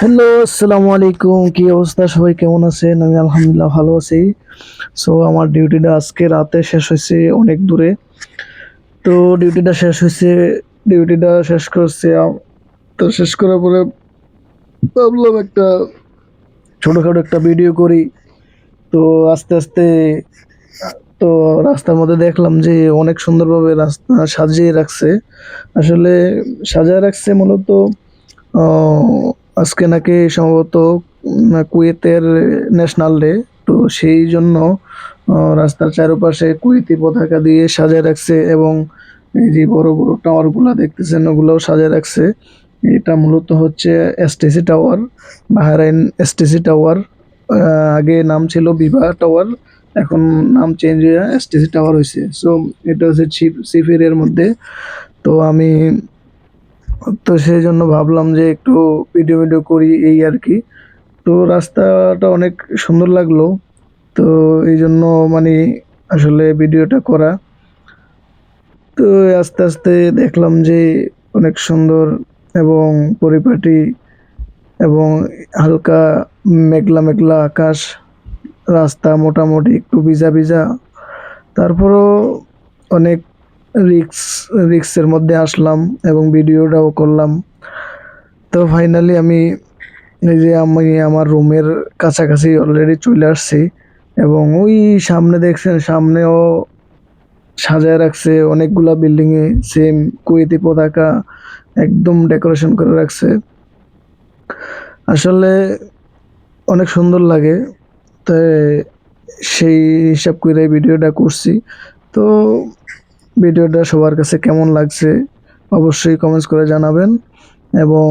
Hello আসসালামু আলাইকুম। কি অবস্থা? সবাই কেমন আছেন? আমি আলহামদুলিল্লাহ ভালো আছি। সো আমার ডিউটিটা আজকে রাতে শেষ হয়েছে অনেক দূরে। তো ডিউটিটা শেষ হয়েছে ডিউটিটা শেষ করছে তো শেষ করার পরে ভাবলাম একটা ছোটোখাটো একটা ভিডিও করি। তো আস্তে আস্তে তো রাস্তার মধ্যে দেখলাম যে অনেক সুন্দরভাবে রাস্তা সাজিয়ে রাখছে। আসলে সাজিয়ে রাখছে মূলত আজকে নাকি সম্ভবত কুয়েতের ন্যাশনাল ডে, তো সেই জন্য রাস্তার চারপাশে কুয়েতি পতাকা দিয়ে সাজায় রাখছে এবং এই যে বড় বড় টাওয়ারগুলো দেখতেছেন, ওগুলোও সাজায় রাখছে। এটা মূলত হচ্ছে STC tower, Bahrain STC tower. আগে নাম ছিল বিভা টাওয়ার, এখন নাম চেঞ্জ হয়ে এসটিসি টাওয়ার হয়েছে সো এটা হচ্ছে চিপ সিফের মধ্যে। তো আমি তো সেই জন্য ভাবলাম যে একটু ভিডিও ভিডিও করি এই আর কি। তো রাস্তাটা অনেক সুন্দর লাগল। তো এই জন্য মানে আসলে ভিডিওটা করা। তো আস্তে আস্তে দেখলাম যে অনেক সুন্দর এবং পরিপাটি এবং হালকা মেঘলা মেঘলা আকাশ। রাস্তা মোটামুটি একটু ভিজা ভিজা। তারপরও অনেক রিক্স রিক্সের মধ্যে আসলাম এবং ভিডিওটাও করলাম। তো ফাইনালি আমি যে আমি আমার রুমের কাছাকাছি অলরেডি চলে আসছি এবং ওই সামনে দেখছেন, সামনেও সাজায় রাখছে অনেকগুলা বিল্ডিংয়ে সেম কুয়েতি পতাকা একদম ডেকোরেশন করে রাখছে। আসলে অনেক সুন্দর লাগে, তাই সেই হিসাব করে ভিডিওটা করছি। তো ভিডিওটা সবার কাছে কেমন লাগছে অবশ্যই কমেন্টস করে জানাবেন এবং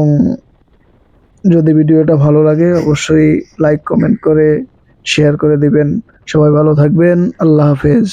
যদি ভিডিওটা ভালো লাগে অবশ্যই লাইক কমেন্ট করে শেয়ার করে দিবেন। সবাই ভালো থাকবেন। আল্লাহ হাফেজ।